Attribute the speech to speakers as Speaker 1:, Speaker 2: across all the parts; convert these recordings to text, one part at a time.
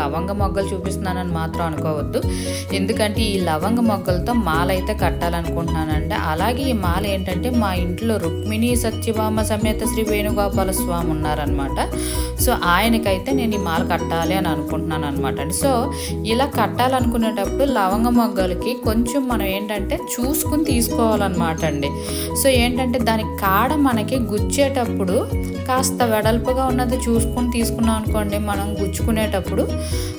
Speaker 1: లవంగ మొగ్గలు చూపిస్తున్నానని మాత్రం అనుకోవద్దు. ఎందుకంటే ఈ లవంగ మొగ్గలతో మాల అయితే కట్టాలనుకుంటున్నానండి. అలాగే ఈ మాల ఏంటంటే మా ఇంట్లో రుక్మిణి సత్యభామ సమేత శ్రీ వేణుగోపాల స్వామి ఉన్నారనమాట సో ఆయనకైతే నేను ఈ మాల కట్టాలి అని అనుకుంటున్నాను అనమాట అండి. సో ఇలా కట్టాలనుకునేటప్పుడు లవంగ మొగ్గలకి కొంచెం మనం ఏంటంటే చూసుకుని తీసుకోవాలన్నమాట అండి. సో ఏంటంటే దాని కాడ మనకి గుచ్చేటప్పుడు కాస్త వెడల్పుగా ఉన్నది చూసుకుని తీసుకున్నాం అనుకోండి మనం గుచ్చుకునేటప్పుడు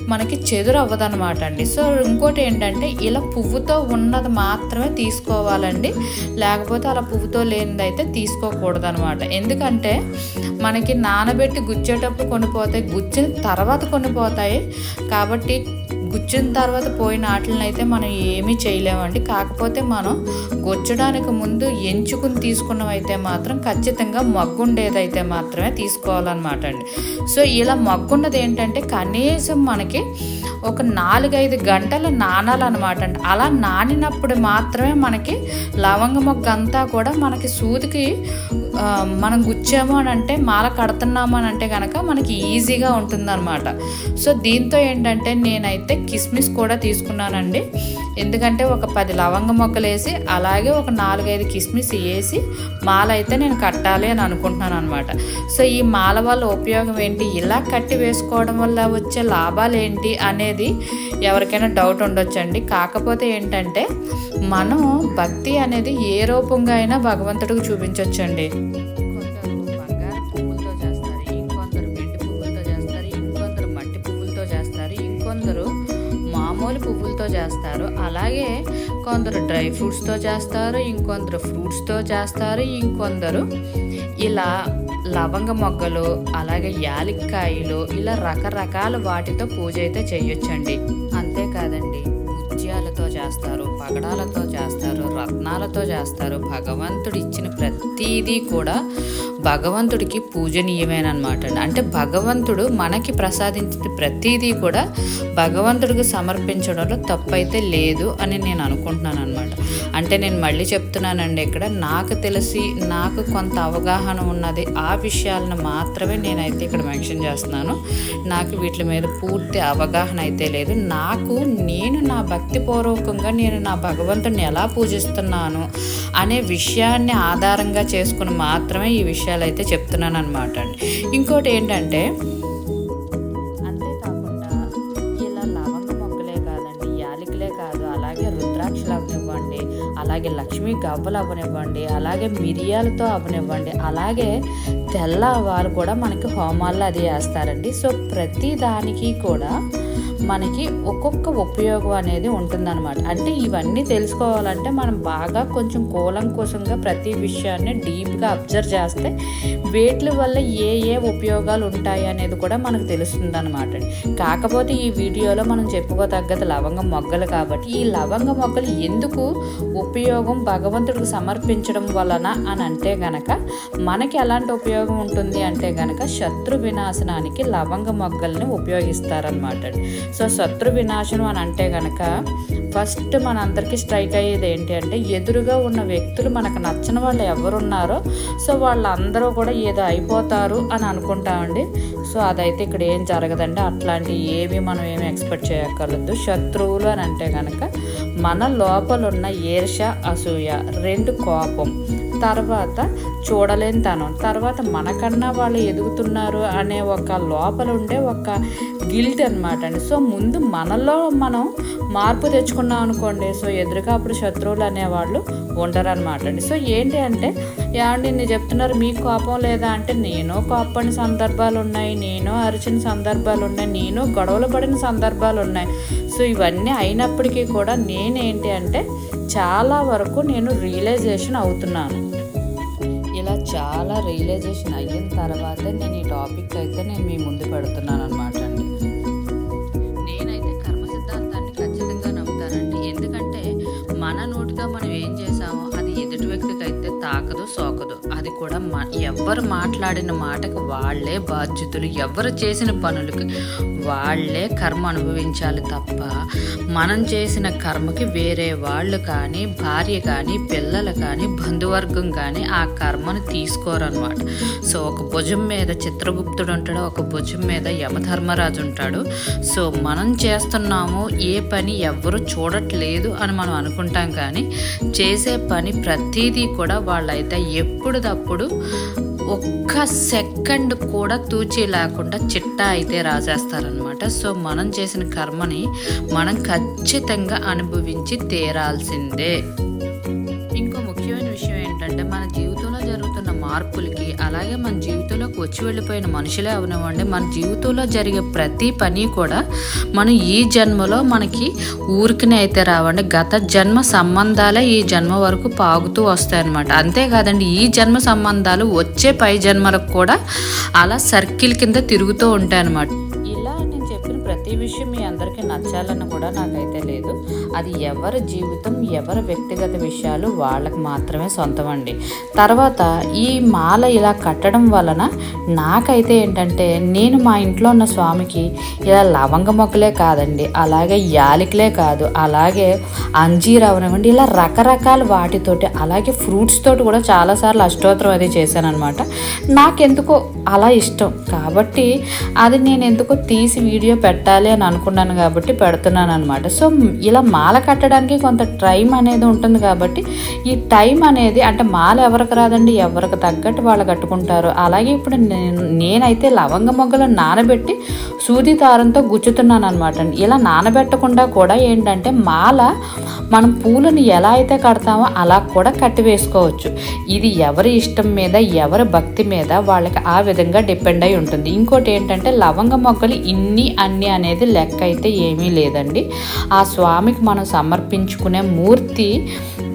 Speaker 1: మనకి చెదురు అవ్వదనమాట అండి సో ఇంకోటి ఏంటంటే ఇలా పువ్వుతో ఉన్నది మాత్రమే తీసుకోవాలండి. లేకపోతే అలా పువ్వుతో లేనిది అయితే తీసుకోకూడదు అనమాట ఎందుకంటే మనకి నానబెట్టి గుచ్చేటప్పుడు కొనిపోతాయి గుచ్చిన తర్వాత కొనిపోతాయి. కాబట్టి గుచ్చిన తర్వాత పోయిన ఆటలను అయితే మనం ఏమీ చేయలేమండి. కాకపోతే మనం గుచ్చడానికి ముందు ఎంచుకుని తీసుకున్నవైతే మాత్రం ఖచ్చితంగా మగ్గుండేదైతే మాత్రమే తీసుకోవాలన్నమాట అండి. సో ఇలా మగ్గున్నది ఏంటంటే కనీసం మనకి ఒక నాలుగైదు గంటలు నానాలన్నమాట అండి. అలా నానినప్పుడు మాత్రమే మనకి లవంగ మొగ్గ అంతా కూడా మనకి సూదికి మనం గుచ్చాము అని అంటే మాల కడుతున్నాము అని అంటే కనుక మనకి ఈజీగా ఉంటుందన్నమాట. సో దీంతో ఏంటంటే నేనైతే కిస్మిస్ కూడా తీసుకున్నానండి. ఎందుకంటే ఒక పది లవంగ మొక్కలు వేసి అలాగే ఒక నాలుగైదు కిస్మిస్ వేసి మాల అయితే నేను కట్టాలి అని అనుకుంటున్నాను అనమాట సో ఈ మాల వల్ల ఉపయోగం ఏంటి? ఇలా కట్టి వేసుకోవడం వల్ల వచ్చే లాభాలు ఏంటి అనేది ఎవరికైనా డౌట్ ఉండొచ్చండి. కాకపోతే ఏంటంటే మనం భక్తి అనేది ఏ రూపంగా అయినా భగవంతుడికి చూపించవచ్చండి కొందరు బంగారు పువ్వులతో చేస్తారు. ఇంకొందరు వెండి పువ్వులతో చేస్తారు. ఇంకొందరు మట్టి పువ్వులతో చేస్తారు. ఇంకొందరు మామూలు పువ్వులతో చేస్తారు. అలాగే కొందరు డ్రై ఫ్రూట్స్తో చేస్తారు. ఇంకొందరు ఫ్రూట్స్తో చేస్తారు. ఇంకొందరు ఇలా లవంగ మొగ్గలు అలాగే యాలక్కాయలు ఇలా రకరకాల వాటితో పూజ అయితే చేయొచ్చండి. అంతేకాదండి. చేస్తారు పగడాలతో చేస్తారు రత్నాలతో చేస్తారు. భగవంతుడు ఇచ్చిన ప్రతిదీ కూడా భగవంతుడికి పూజనీయమేనమాట అండి. అంటే భగవంతుడు మనకి ప్రసాదించిన ప్రతిదీ కూడా భగవంతుడికి సమర్పించడంలో తప్పైతే లేదు అని నేను అనుకుంటున్నాను అనమాట అంటే నేను మళ్ళీ చెప్తున్నానండి ఇక్కడ నాకు తెలిసి నాకు కొంత అవగాహన ఉన్నది ఆ విషయాలను మాత్రమే నేనైతే ఇక్కడ మెన్షన్ చేస్తున్నాను. నాకు వీటి మీద పూర్తి అవగాహన అయితే లేదు. నాకు నేను నా భక్తిపూర్వకంగా నేను నా భగవంతుడిని ఎలా పూజిస్తున్నాను అనే విషయాన్ని ఆధారంగా చేసుకుని మాత్రమే ఈ విషయాలు అయితే చెప్తున్నాను అనమాట అండి. ఇంకోటి ఏంటంటే అంతేకాకుండా ఇలా లవంగ మొక్కలే కాదండి యాలకులే కాదు అలాగే రుద్రాక్షలు అవనివ్వండి అలాగే లక్ష్మీ గవ్వలు అవనివ్వండి అలాగే మిరియాలతో అవనివ్వండి అలాగే తెల్ల వారు కూడా మనకి హోమాల్లో అది వేస్తారండి. సో ప్రతి దానికి కూడా మనకి ఒక్కొక్క ఉపయోగం అనేది ఉంటుందన్నమాట. అంటే ఇవన్నీ తెలుసుకోవాలంటే మనం బాగా కొంచెం కూలంకుశంగా ప్రతి విషయాన్ని డీప్గా అబ్జర్వ్ చేస్తే వేట్ల వల్ల ఏ ఏ ఉపయోగాలు ఉంటాయి అనేది కూడా మనకు తెలుస్తుంది అనమాట కాకపోతే ఈ వీడియోలో మనం చెప్పుకోదగ్గది లవంగ మొగ్గలు కాబట్టి ఈ లవంగ మొగ్గలు ఎందుకు ఉపయోగం భగవంతుడికి సమర్పించడం వలన అని అంటే గనక మనకి ఎలాంటి ఉపయోగం ఉంటుంది అంటే గనక శత్రు వినాశనానికి లవంగ మొగ్గల్ని ఉపయోగిస్తారనమాట సో శత్రు వినాశనం అని అంటే కనుక ఫస్ట్ మనందరికీ స్ట్రైక్ అయ్యేది ఏంటి అంటే ఎదురుగా ఉన్న వ్యక్తులు మనకు నచ్చని వాళ్ళు ఎవరున్నారో సో వాళ్ళందరూ కూడా ఏదో అయిపోతారు అని అనుకుంటామండి సో అదైతే ఇక్కడ ఏం జరగదండి. అట్లాంటి ఏమి మనం ఏమి ఎక్స్పెక్ట్ చేయక్కర్లేదు. శత్రువులు అని అంటే కనుక మన లోపల ఉన్న ఈర్ష అసూయ రెండు కోపం తర్వాత చూడలేనితనం తర్వాత మనకన్నా వాళ్ళు ఎదుగుతున్నారు అనే ఒక లోపల ఉండే ఒక గిల్ట్ అనమాట అండి. సో ముందు మనలో మనం మార్పు తెచ్చుకున్నాం అనుకోండి. సో ఎదురుగా అప్పుడు శత్రువులు అనేవాళ్ళు ఉండరనమాట అండి. సో ఏంటి అంటే ఏమండి నేను చెప్తున్నారు మీకు కోపం లేదా అంటే నేను కోపడిన సందర్భాలు ఉన్నాయి నేను అరిచిన సందర్భాలు ఉన్నాయి నేను గొడవలు పడిన సందర్భాలు ఉన్నాయి. సో ఇవన్నీ అయినప్పటికీ కూడా నేనేంటి అంటే చాలా వరకు నేను రియలైజేషన్ అవుతున్నాను. ఇలా చాలా రియలైజేషన్ అయిన తర్వాత నేను ఈ టాపిక్ అయితే నేను మీ ముందు పెడుతున్నాను అనమాట అండి. నేనైతే కర్మ సిద్ధాంతాన్ని ఖచ్చితంగా నమ్ముతానండి. ఎందుకంటే మన నోటితో మనం ఏం చేస్తాం? కూడా మా ఎవరు మాట్లాడిన మాటకు వాళ్ళే బాధ్యతలు. ఎవరు చేసిన పనులకి వాళ్ళే కర్మ అనుభవించాలి తప్ప మనం చేసిన కర్మకి వేరే వాళ్ళు కానీ భార్య కానీ పిల్లలు కానీ బంధువర్గం కానీ ఆ కర్మను తీసుకోరనమాట సో ఒక భుజం మీద చిత్రగుప్తుడు ఉంటాడు ఒక భుజం మీద యమధర్మరాజు ఉంటాడు. సో మనం చేస్తున్నాము ఏ పని ఎవ్వరు చూడట్లేదు అని మనం అనుకుంటాం కానీ చేసే పని ప్రతిదీ కూడా వాళ్ళైతే ఎప్పుడుదప్పుడు ఒక్క సెకండ్ కూడా తూచి లేకుండా చిట్టా అయితే రాసేస్తారనమాట సో మనం చేసిన కర్మని మనం ఖచ్చితంగా అనుభవించి తీరాల్సిందే. మార్పులకి అలాగే మన జీవితంలోకి వచ్చి వెళ్ళిపోయిన మనుషులే అవనివ్వండి. మన జీవితంలో జరిగే ప్రతి పని కూడా మనం ఈ జన్మలో మనకి ఊరికినే అయితే రావండి. గత జన్మ సంబంధాలే ఈ జన్మ వరకు పాగుతూ వస్తాయన్నమాట. అంతేకాదండి ఈ జన్మ సంబంధాలు వచ్చే పై జన్మలకు కూడా అలా సర్కిల్ కింద తిరుగుతూ ఉంటాయి ప్రతి విషయం మీ అందరికీ నచ్చాలని కూడా నాకైతే లేదు. అది ఎవరి జీవితం ఎవరి వ్యక్తిగత విషయాలు వాళ్ళకి మాత్రమే సొంతం అండి తర్వాత ఈ మాల ఇలా కట్టడం వలన నాకైతే ఏంటంటే నేను మా ఇంట్లో ఉన్న స్వామికి ఇలా లవంగ మొక్కలే కాదండి. అలాగే యాలికలే కాదు. అలాగే అంజీర్ అవనివ్వండి ఇలా రకరకాల వాటితోటి అలాగే ఫ్రూట్స్ తోటి కూడా చాలాసార్లు అష్టోత్తరం అది చేశాను అనమాట నాకెందుకో అలా ఇష్టం. కాబట్టి అది నేను ఎందుకో తీసి వీడియో పెట్టాలి అని అనుకున్నాను కాబట్టి పెడుతున్నాను అనమాట సో ఇలా మాల కట్టడానికి కొంత టైం అనేది ఉంటుంది కాబట్టి ఈ టైం అనేది అంటే మాల ఎవరికి రాదండి ఎవరికి తగ్గట్టు వాళ్ళు కట్టుకుంటారు. అలాగే ఇప్పుడు నేను నేనైతే లవంగ మొగ్గలు నానబెట్టి సూది దారంతో గుచ్చుతున్నాను అనమాట అండి. ఇలా నానబెట్టకుండా కూడా ఏంటంటే మాల మనం పూలను ఎలా అయితే కడతామో అలా కూడా కట్టి వేసుకోవచ్చు ఇది ఎవరి ఇష్టం మీద ఎవరి భక్తి మీద వాళ్ళకి ఆ విధంగా డిపెండ్ అయి ఉంటుంది. ఇంకోటి ఏంటంటే లవంగ మొగ్గలు ఇన్ని అన్ని అనేది లెక్క అయితే ఏమీ లేదండి. ఆ స్వామికి మనం సమర్పించుకునే మూర్తి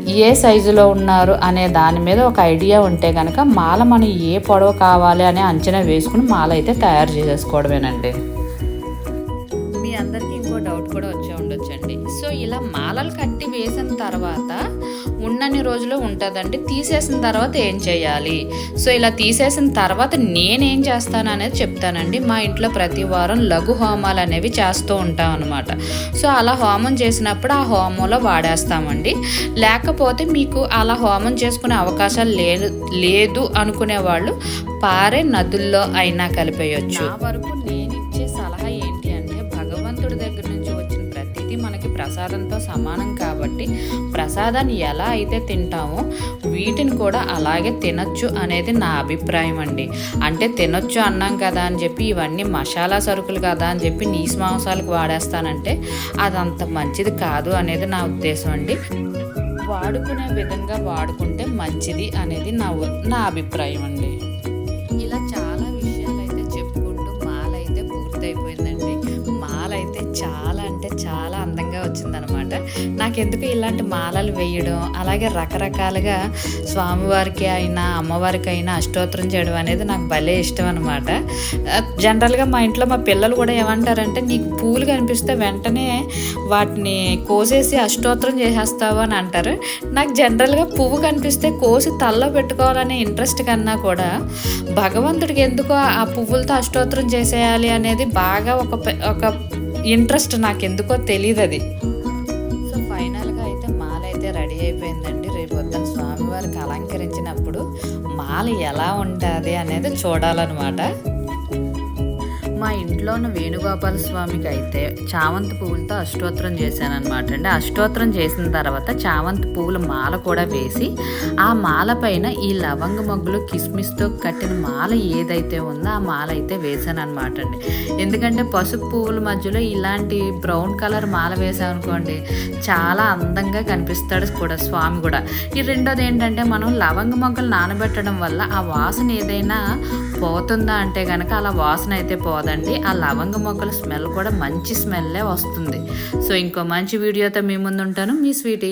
Speaker 1: ఏ సైజులో ఉన్నారు అనే దాని మీద ఒక ఐడియా ఉంటే కనుక మాల మనం ఏ పొడవు కావాలి అనే అంచనా వేసుకుని మాల అయితే తయారు చేసేసుకోవడమేనండి. మీ అందరికీ ఇంకో డౌట్ కూడా వచ్చే సో ఇలా మాలలు కట్టి వేసిన తర్వాత ఉన్నన్ని రోజులు ఉంటుందండి. తీసేసిన తర్వాత ఏం చేయాలి? సో ఇలా తీసేసిన తర్వాత నేనేం చేస్తాను అనేది చెప్తానండి. మా ఇంట్లో ప్రతి వారం లఘు హోమాలు అనేవి చేస్తూ ఉంటాం అనమాట సో అలా హోమం చేసినప్పుడు ఆ హోమంలో వాడేస్తామండి. లేకపోతే మీకు అలా హోమం చేసుకునే అవకాశాలు లేదు లేదు అనుకునే వాళ్ళు పారే నదుల్లో అయినా కలిపేయచ్చు. వరకు ప్రసాదంతో సమానం కాబట్టి ప్రసాదాన్ని ఎలా అయితే తింటామో వీటిని కూడా అలాగే తినొచ్చు అనేది నా అభిప్రాయం అండి. అంటే తినొచ్చు అన్నాం కదా అని చెప్పి ఇవన్నీ మసాలా సరుకులు కదా అని చెప్పి నీసు మాంసాలకు వాడేస్తానంటే అది అంత మంచిది కాదు అనేది నా ఉద్దేశం అండి. వాడుకునే విధంగా వాడుకుంటే మంచిది అనేది నా నా అభిప్రాయం అండి. ఇలా చాలా విషయాలు అయితే చెప్పుకుంటూ మాలైతే పూర్తయిపోయిందండి. చాలా అంటే చాలా అందంగా వచ్చిందనమాట నాకెందుకు ఇలాంటి మాలలు వేయడం అలాగే రకరకాలుగా స్వామివారికి అయినా అమ్మవారికి అయినా అష్టోత్తరం చేయడం అనేది నాకు భలే ఇష్టం అనమాట జనరల్గా మా ఇంట్లో మా పిల్లలు కూడా ఏమంటారంటే నీకు పూలు కనిపిస్తే వెంటనే వాటిని కోసేసి అష్టోత్తరం చేసేస్తావు అని అంటారు. నాకు జనరల్గా పువ్వు కనిపిస్తే కోసి తల్లో పెట్టుకోవాలనే ఇంట్రెస్ట్ కన్నా కూడా భగవంతుడికి ఎందుకో ఆ పువ్వులతో అష్టోత్తరం చేసేయాలి అనేది బాగా ఒక ఒక ఇంట్రెస్ట్ నాకు ఎందుకో తెలియదు అది సో ఫైనల్గా అయితే మాల అయితే రెడీ అయిపోయిందండి. రేపు పొద్దున స్వామివారికి అలంకరించినప్పుడు మాల ఎలా ఉంటుంది అనేది చూడాలన్నమాట. మా ఇంట్లో ఉన్న వేణుగోపాల స్వామికి అయితే చామంతి పువ్వులతో అష్టోత్తరం చేశానమాట అండి. అష్టోత్తరం చేసిన తర్వాత చామంతి పువ్వుల మాల కూడా వేసి ఆ మాల పైన ఈ లవంగ మొగ్గులు కిస్మిస్తో కట్టిన మాల ఏదైతే ఉందో ఆ మాల అయితే వేసాను అనమాట అండి. ఎందుకంటే పసుపు పువ్వుల మధ్యలో ఇలాంటి బ్రౌన్ కలర్ మాల వేసామనుకోండి చాలా అందంగా కనిపిస్తాడు కూడా స్వామి కూడా. ఈ రెండోది ఏంటంటే మనం లవంగ మొగ్గలు నానబెట్టడం వల్ల ఆ వాసన ఏదైనా పోతుందా అంటే కనుక అలా వాసన అయితే పోతుంది పోదండి ఆ లవంగ మొగ్గల స్మెల్ కూడా మంచి స్మెల్లే వస్తుంది. సో ఇంకో మంచి వీడియోతో మీ ముందు ఉంటాను మీ స్వీటీ.